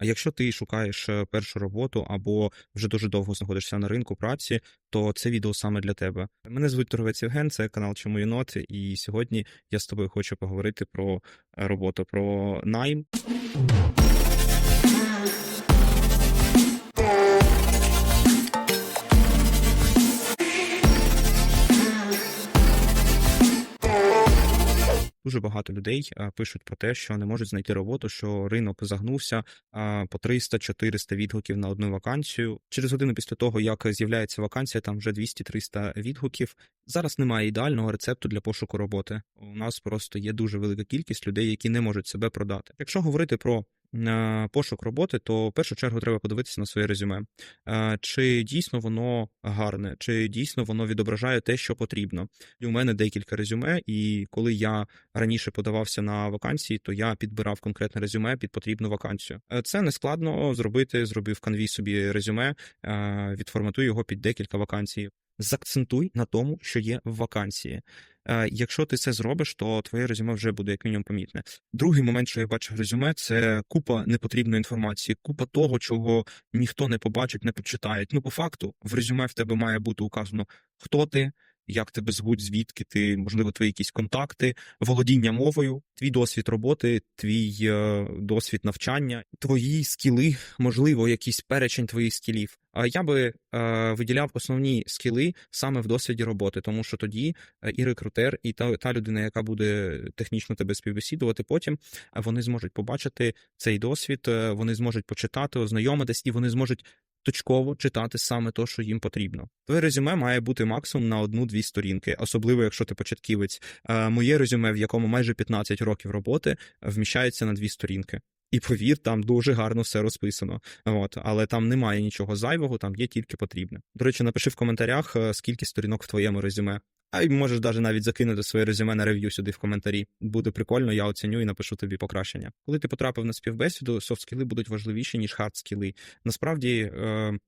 А якщо ти шукаєш е, першу роботу або вже дуже довго знаходишся на ринку праці, то це відео саме для тебе. Мене звуть Торговець Євген, це канал Чому Єнот, і сьогодні я з тобою хочу поговорити про е, роботу, про найм. Дуже багато людей пишуть про те, що не можуть знайти роботу, що ринок загнувся по 300-400 відгуків на одну вакансію. Через годину після того, як з'являється вакансія, там вже 200-300 відгуків. Зараз немає ідеального рецепту для пошуку роботи. У нас просто є дуже велика кількість людей, які не можуть себе продати. Якщо говорити про пошук роботи, то в першу чергу треба подивитися на своє резюме. Чи дійсно воно гарне, чи дійсно воно відображає те, що потрібно. І у мене декілька резюме, і коли я раніше подавався на вакансії, то я підбирав конкретне резюме під потрібну вакансію. Е, Це не складно зробити. Зробив канві собі резюме, відформатуй його під декілька вакансій. Закцентуй на тому, що є в вакансії. Е, Якщо ти це зробиш, то твоє резюме вже буде як мінімум помітне. Другий момент, що я бачу в резюме, це купа непотрібної інформації, купа того, чого ніхто не побачить, не почитає. Ну, по факту, в резюме в тебе має бути указано, хто ти, як тебе звуть, звідки ти, можливо, твої якісь контакти, володіння мовою, твій досвід роботи, твій е, досвід навчання, твої скіли, можливо, якийсь перечень твоїх скілів. А я би е, виділяв основні скіли саме в досвіді роботи, тому що тоді е, і рекрутер, і та, та людина, яка буде технічно тебе співбесідувати, потім вони зможуть побачити цей досвід, вони зможуть почитати, ознайомитись, і вони зможуть точково читати саме то, що їм потрібно. Твоє резюме має бути максимум на одну-дві сторінки, особливо якщо ти початківець. Е, Моє резюме, в якому майже 15 років роботи, вміщається на дві сторінки. І повір, там дуже гарно все розписано. От, але там немає нічого зайвого, там є тільки потрібне. До речі, напиши в коментарях, е, скільки сторінок в твоєму резюме. А й можеш даже навіть закинути своє резюме на рев'ю сюди в коментарі. Буде прикольно, я оціню і напишу тобі покращення. Коли ти потрапив на співбесіду, софт-скіли будуть важливіші, ніж хард-скіли. Насправді, е,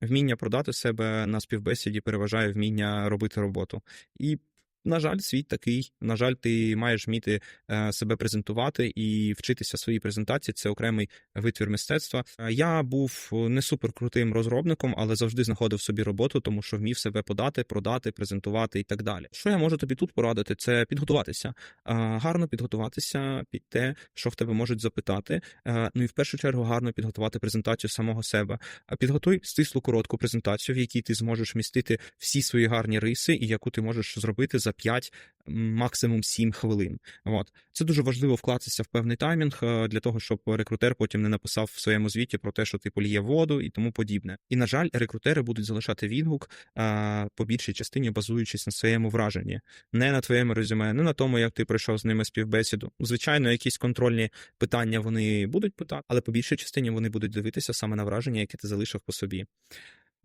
вміння продати себе на співбесіді переважає вміння робити роботу. І на жаль, світ такий. На жаль, ти маєш вміти е, себе презентувати і вчитися своїй презентації. Це окремий витвір мистецтва. Е, Я був не супер крутим розробником, але завжди знаходив собі роботу, тому що вмів себе подати, продати, презентувати і так далі. Що я можу тобі тут порадити? Це підготуватися, Е, гарно підготуватися під те, що в тебе можуть запитати. Е, Ну і в першу чергу гарно підготувати презентацію самого себе. Підготуй стислу коротку презентацію, в якій ти зможеш вмістити всі свої гарні риси, і яку ти можеш зробити за 5, максимум 7 хвилин. От це дуже важливо вкластися в певний таймінг е, для того, щоб рекрутер потім не написав в своєму звіті про те, що ти поліє воду і тому подібне. І на жаль, рекрутери будуть залишати відгук е, по більшій частині, базуючись на своєму враженні, не на твоєму резюме, не на тому, як ти пройшов з ними співбесіду. Звичайно, якісь контрольні питання вони будуть питати, але по більшій частині вони будуть дивитися саме на враження, яке ти залишив по собі.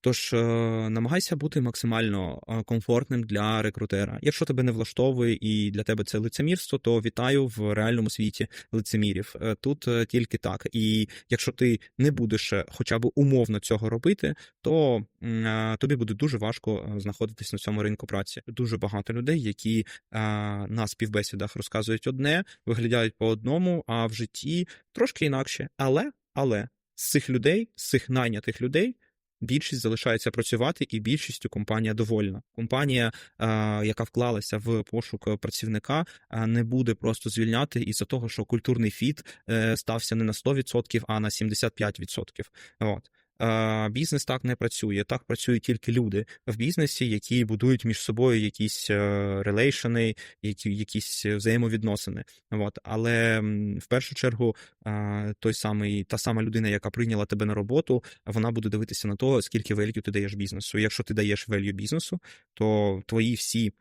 Тож е, намагайся бути максимально е, комфортним для рекрутера. Якщо тебе не влаштовує і для тебе це лицемірство, то вітаю в реальному світі лицемірів. Е, Тут тільки так. І якщо ти не будеш хоча б умовно цього робити, то тобі буде дуже важко знаходитись на цьому ринку праці. Дуже багато людей, які на співбесідах розказують одне, виглядають по одному, а в житті трошки інакше. Але, але з цих людей, з цих найнятих людей. Більшість залишається працювати, і більшістю компанія довольна. Компанія, е, яка вклалася в пошук працівника, е, не буде просто звільняти із-за того, що культурний фіт е, стався не на 100%, а на 75%. От. Бізнес так не працює. Так працюють тільки люди в бізнесі, які будують між собою якісь е, релейшени, які, якісь взаємовідносини. От. Але в першу чергу той самий, та сама людина, яка прийняла тебе на роботу, вона буде дивитися на то, скільки велью ти даєш бізнесу. Якщо ти даєш велью бізнесу, то твої всі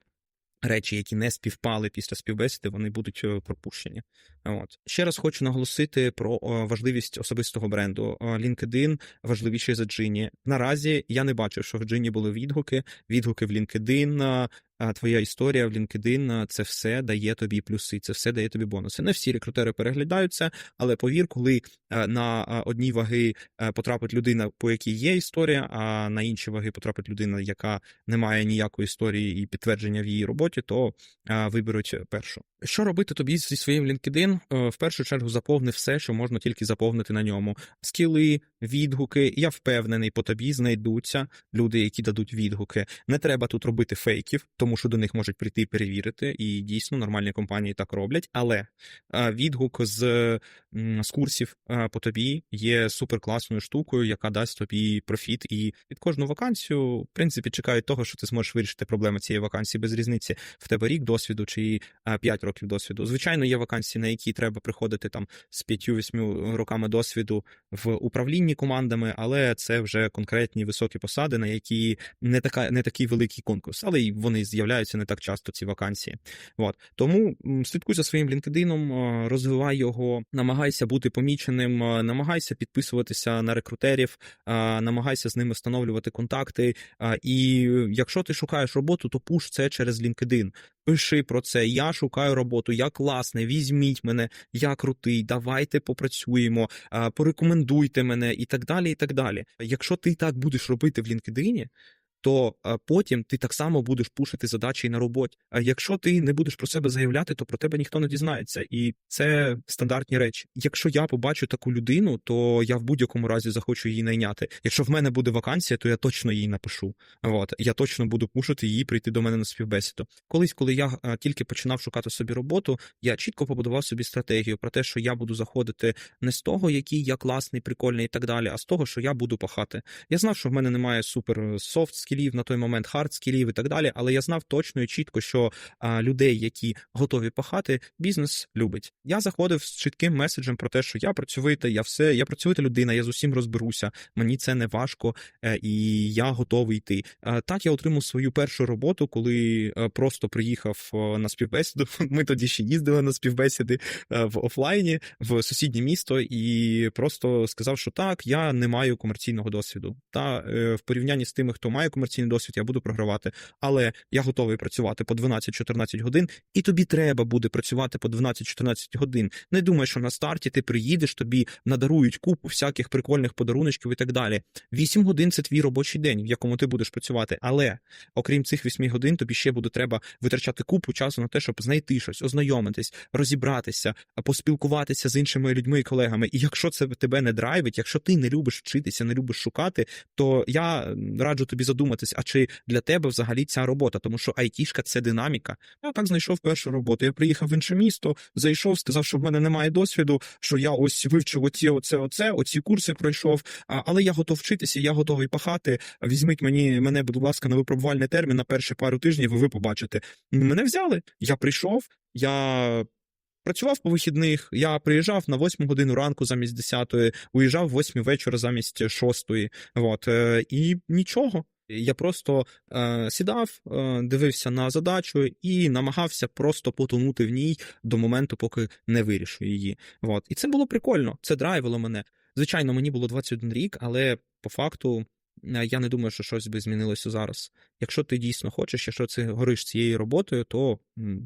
речі, які не співпали після співбесіди, вони будуть е, пропущені. От ще раз хочу наголосити про е, важливість особистого бренду. Е, LinkedIn важливіший за Джині. Наразі я не бачив, що в Джині були відгуки. Відгуки в LinkedIn, Твоя історія в LinkedIn це все дає тобі плюси, це все дає тобі бонуси. Не всі рекрутери переглядають це, але повір, коли на одні ваги потрапить людина, по якій є історія, а на інші ваги потрапить людина, яка не має ніякої історії і підтвердження в її роботі, то виберуть першу. Що робити тобі зі своїм LinkedIn? Е, В першу чергу заповни все, що можна тільки заповнити на ньому. Скіли, відгуки. Я впевнений, по тобі знайдуться люди, які дадуть відгуки. Не треба тут робити фейків, тому що до них можуть прийти перевірити. І дійсно нормальні компанії так роблять. Але відгук з, з курсів по тобі є суперкласною штукою, яка дасть тобі профіт. І під кожну вакансію, в принципі, чекають того, що ти зможеш вирішити проблеми цієї вакансії без різниці. В тебе рік досвіду чи 5 років досвіду. Звичайно, є вакансії, на які треба приходити там з 5-8 роками досвіду в управлінні командами, але це вже конкретні високі посади, на які не така не такий великий конкурс, але й вони з'являються не так часто. Ці вакансії. От тому слідкуй за своїм LinkedIn, е, розвивай його, намагайся бути поміченим, е, намагайся підписуватися на рекрутерів, е, намагайся з ними встановлювати контакти. І якщо ти шукаєш роботу, то пуш це через LinkedIn. Пиши про це. Я шукаю роботу, я класний, візьміть мене, я крутий, давайте попрацюємо, порекомендуйте мене і так далі. і так далі. Якщо ти так будеш робити в LinkedIn, то потім ти так само будеш пушити задачі і на роботі. А якщо ти не будеш про себе заявляти, то про тебе ніхто не дізнається. І це стандартні речі. Якщо я побачу таку людину, то я в будь-якому разі захочу її найняти. Якщо в мене буде вакансія, то я точно її напишу. От я точно буду пушити її прийти до мене на співбесіду. Колись, коли я тільки починав шукати собі роботу, я чітко побудував собі стратегію про те, що я буду заходити не з того, який я класний, прикольний і так далі, а з того, що я буду пахати. Я знав, що в мене немає супер софт скілів на той момент, хард скілів і так далі, але я знав точно і чітко, що людей, які готові пахати, бізнес любить. Я заходив з чітким меседжем про те, що я працьовита, я все, я працьовита людина, я з усім розберуся. Мені це не важко, е, і я готовий йти. Е, Так я отримав свою першу роботу, коли е, просто приїхав на співбесіду. Ми тоді ще їздили на співбесіди в офлайні в сусіднє місто, і просто сказав, що так, я не маю комерційного досвіду. Та в порівнянні з тими, хто має комерційний досвід, я буду програвати. Але я готовий працювати по 12-14 годин, і тобі треба буде працювати по 12-14 годин. Не думай, що на старті ти приїдеш, тобі надарують купу всяких прикольних подаруночків і так далі. 8 годин це твій робочий день, в якому ти будеш працювати. Але окрім цих 8 годин, тобі ще буде треба витрачати купу часу на те, щоб знайти щось, ознайомитись, розібратися, поспілкуватися з іншими людьми і колегами. І якщо це тебе не драйвить, якщо ти не любиш вчитися, не любиш шукати, то я раджу тобі задуматись, а чи для тебе взагалі ця робота, тому що айтішка це динаміка. Я так знайшов першу роботу. Я приїхав в інше місто, зайшов, сказав, що в мене немає досвіду, що я ось вивчив оці, оце, оце, оці курси пройшов. Але я готов вчитися, я готовий пахати. Візьміть мені мене, будь ласка, на випробувальний термін на перші пару тижнів, і ви побачите. Мене взяли. Я прийшов, я. Працював по вихідних, я приїжджав на 8 годину ранку замість 10, уїжджав в 8 вечора замість 6. От, е, і нічого. Я просто е, сідав, е, дивився на задачу і намагався просто потонути в ній до моменту, поки не вирішу її. От. І це було прикольно, це драйвило мене. Звичайно, мені було 21 рік, але по факту е, я не думаю, що щось би змінилося зараз. Якщо ти дійсно хочеш, якщо ти гориш цією роботою, то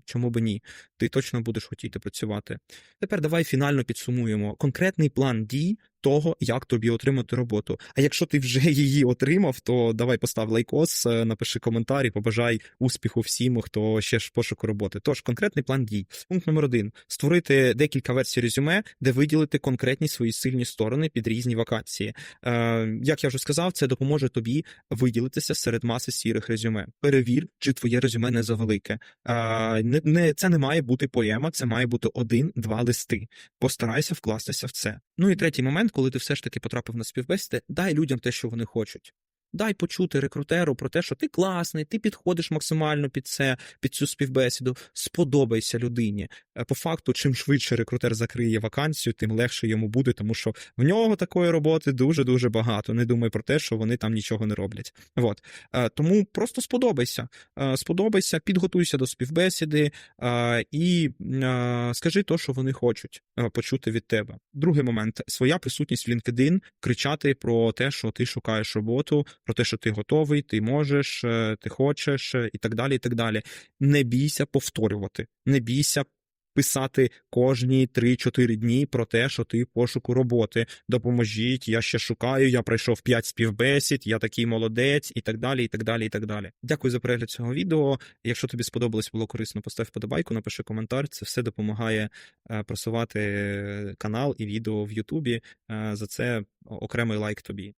чому би ні? Ти точно будеш хотіти працювати. Тепер давай фінально підсумуємо конкретний план дій того, як тобі отримати роботу. А якщо ти вже її отримав, то давай постав лайкос, е, напиши коментар і побажай успіху всім, хто ще ж пошуку роботи. Тож конкретний план дій. Пункт номер один: створити декілька версій резюме, де виділити конкретні свої сильні сторони під різні вакансії. Е, як я вже сказав, це допоможе тобі виділитися серед маси сірих резюме. Перевір, чи твоє резюме не завелике. А, не, не, це не має бути поема, це має бути один-два листи. Постарайся вкластися в це. Ну і третій момент, коли ти все ж таки потрапив на співбесіди, дай людям те, що вони хочуть. Дай почути рекрутеру про те, що ти класний, ти підходиш максимально під це, під цю співбесіду. Сподобайся людині. Е, По факту, чим швидше рекрутер закриє вакансію, тим легше йому буде, тому що в нього такої роботи дуже дуже багато. Не думай про те, що вони там нічого не роблять. От Е, тому просто сподобайся. Е, Сподобайся, підготуйся до співбесіди і скажи то, що вони хочуть почути від тебе. Другий момент своя присутність в LinkedIn, кричати про те, що ти шукаєш роботу, про те, що ти готовий, ти можеш, е, ти хочеш, е, і так далі. і так далі. Не бійся повторювати, не бійся писати кожні 3-4 дні про те, що ти пошуку роботи. Допоможіть, я ще шукаю, я пройшов 5 співбесід, я такий молодець, і так далі, і так далі, і так далі. Дякую за перегляд цього відео. Якщо тобі сподобалось, було корисно, постав вподобайку, напиши коментар. Це все допомагає е, просувати канал і відео в Ютубі. За це окремий лайк тобі.